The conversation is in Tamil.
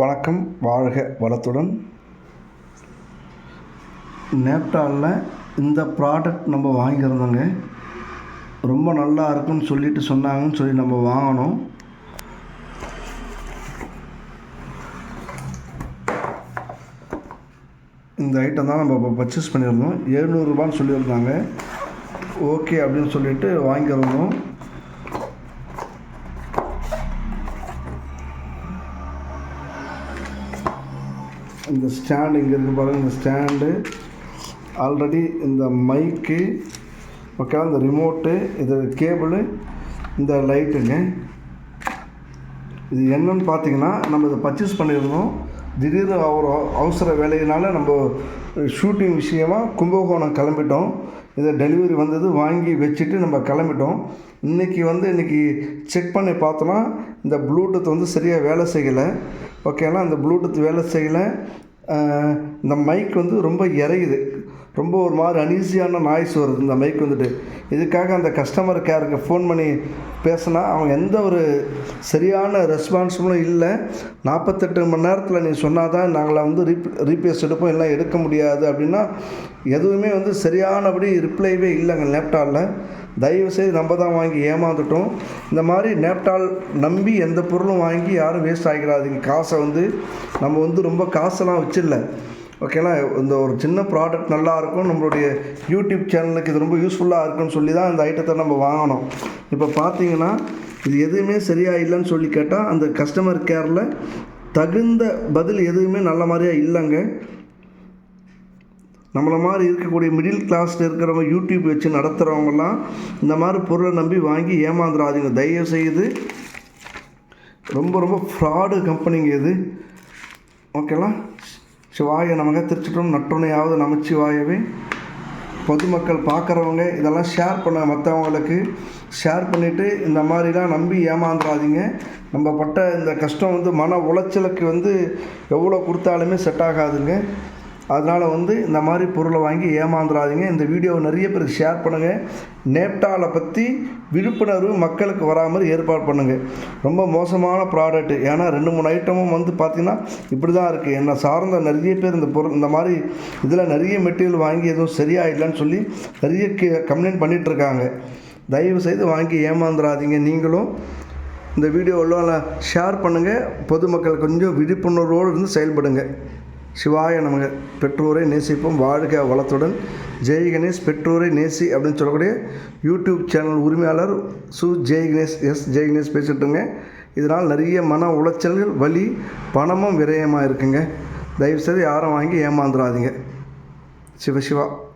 வணக்கம் வாழ்க வளத்துடன். நேப்டாலில் இந்த ப்ராடக்ட் நம்ம வாங்கியிருந்தோங்க. ரொம்ப நல்லா இருக்குன்னு சொல்லிட்டு சொன்னாங்கன்னு சொல்லி நம்ம வாங்கினோம். இந்த ஐட்டம் தான் நம்ம இப்போ பர்ச்சேஸ் பண்ணியிருந்தோம். எழுநூறுபான்னு சொல்லியிருந்தாங்க. ஓகே அப்படின்னு சொல்லிட்டு வாங்கியிருந்தோம். இந்த ஸ்டாண்டு இங்கே இருக்குது பாருங்கள் இந்த ஸ்டாண்டு ஆல்ரெடி இந்த மைக்கு ஓகே இந்த ரிமோட்டு இது கேபிளு இந்த லைட்டுங்க இது என்னன்னு பார்த்தீங்கன்னா நம்ம இதை பர்ச்சேஸ் பண்ணியிருந்தோம். திடீர்னு அவர் அவசர வேலையினால நம்ம ஷூட்டிங் விஷயமா கும்பகோணம் கிளம்பிட்டோம். இதை டெலிவரி வந்தது வாங்கி வச்சுட்டு நம்ம கிளம்பிட்டோம். இன்றைக்கி வந்து இன்றைக்கி செக் பண்ணி பார்த்தோன்னா இந்த ப்ளூடூத் வந்து சரியாக வேலை செய்யலை. ஓகேங்களா இந்த ப்ளூடூத் வேலை செய்யலை. இந்த மைக் வந்து ரொம்ப இறையுது ரொம்ப ஒரு மாதிரி அனீசியான நாய்ஸ் வருது. இந்த மைக் வந்துட்டு. இதுக்காக அந்த கஸ்டமர் கேருக்கு ஃபோன் பண்ணி பேசினா அவங்க எந்த ஒரு சரியான ரெஸ்பான்ஸும் இல்லை. நாற்பத்தெட்டு மணி நேரத்தில் நீ சொன்னால் தான் நாங்களை வந்து ரீப் ரீப்ளேஸ் எடுப்போம் எல்லாம் எடுக்க முடியாது அப்படின்னா எதுவுமே வந்து சரியானபடி ரிப்ளைவே இல்லைங்க லேப்டாப்பில் தயவுசெய்து நம்ம தான் வாங்கி ஏமாந்துட்டோம். இந்த மாதிரி நேப்டால் நம்பி எந்த பொருளும் வாங்கி யாரும் வேஸ்ட் ஆகிடாதீங்க. காசை வந்து நம்ம வந்து ரொம்ப காசெல்லாம் வச்சிடல. ஓகேனா இந்த ஒரு சின்ன ப்ராடக்ட் நல்லா இருக்கும் நம்மளுடைய யூடியூப் சேனலுக்கு இது ரொம்ப யூஸ்ஃபுல்லாக இருக்குன்னு சொல்லி தான் இந்த ஐட்டத்தை நம்ம வாங்கினோம் இப்போ பார்த்தீங்கன்னா இது எதுவுமே சரியாக இல்லைன்னு சொல்லி கேட்டால் அந்த கஸ்டமர் கேரில் தகுந்த பதில் எதுவுமே நல்ல மாதிரியாக இல்லைங்க. நம்மளை மாதிரி இருக்கக்கூடிய மிடில் கிளாஸில் இருக்கிறவங்க யூடியூப் வச்சு நடத்துகிறவங்கலாம் இந்த மாதிரி பொருளை நம்பி வாங்கி ஏமாந்துடாதீங்க தயவு செய்து ரொம்ப ரொம்ப ஃப்ராடு கம்பெனிங்க இது. ஓகேலாம் சிவாய நமக திருச்சிட்டும் நற்றுணையாவது நமச்சிவாயவே. பொதுமக்கள் பார்க்குறவங்க இதெல்லாம் ஷேர் பண்ண மற்றவங்களுக்கு ஷேர் பண்ணிவிட்டு இந்த மாதிரிலாம் நம்பி ஏமாந்துடாதீங்க நம்ம பட்ட இந்த கஷ்டம் வந்து மன உளைச்சலுக்கு வந்து எவ்வளோ கொடுத்தாலுமே செட் ஆகாதுங்க. அதனால் வந்து இந்த மாதிரி பொருளை வாங்கி ஏமாந்துடாதீங்க இந்த வீடியோவை நிறைய பேருக்கு ஷேர் பண்ணுங்கள் நேப்டாலை பற்றி விழிப்புணர்வு மக்களுக்கு வராமல் ஏற்பாடு பண்ணுங்கள் ரொம்ப மோசமான ப்ராடக்ட் ஏன்னா ரெண்டு மூணு ஐட்டமும் வந்து பார்த்திங்கன்னா இப்படி தான் இருக்குது என்னை சார்ந்த நிறைய பேர் இந்த பொருள் இந்த மாதிரி இதில் நிறைய மெட்டீரியல் வாங்கி எதுவும் சரியாக இல்லைன்னு சொல்லி நிறைய கம்ப்ளைண்ட் பண்ணிகிட்ருக்காங்க தயவு செய்து வாங்கி ஏமாந்துடாதீங்க நீங்களும் இந்த வீடியோவில் ஷேர் பண்ணுங்கள் பொதுமக்கள் கொஞ்சம் விழிப்புணர்வோடு இருந்து செயல்படுங்க. சிவாய நமக. பெற்றோரை நேசிப்போம். வாழ்க வளத்துடன். ஜெய் கணேஷ் பெற்றோரை நேசி அப்படின்னு சொல்லக்கூடிய யூடியூப் சேனல் உரிமையாளர் சு. ஜெய் கணேஷ் எஸ். ஜெய் கணேஷ் பேசிட்டுங்க இதனால் நிறைய மன உளைச்சல்கள் வலி பணமும் விரயமாக இருக்குங்க. தயவுசெய்து யாரும் வாங்கி ஏமாந்துடாதீங்க சிவ சிவா.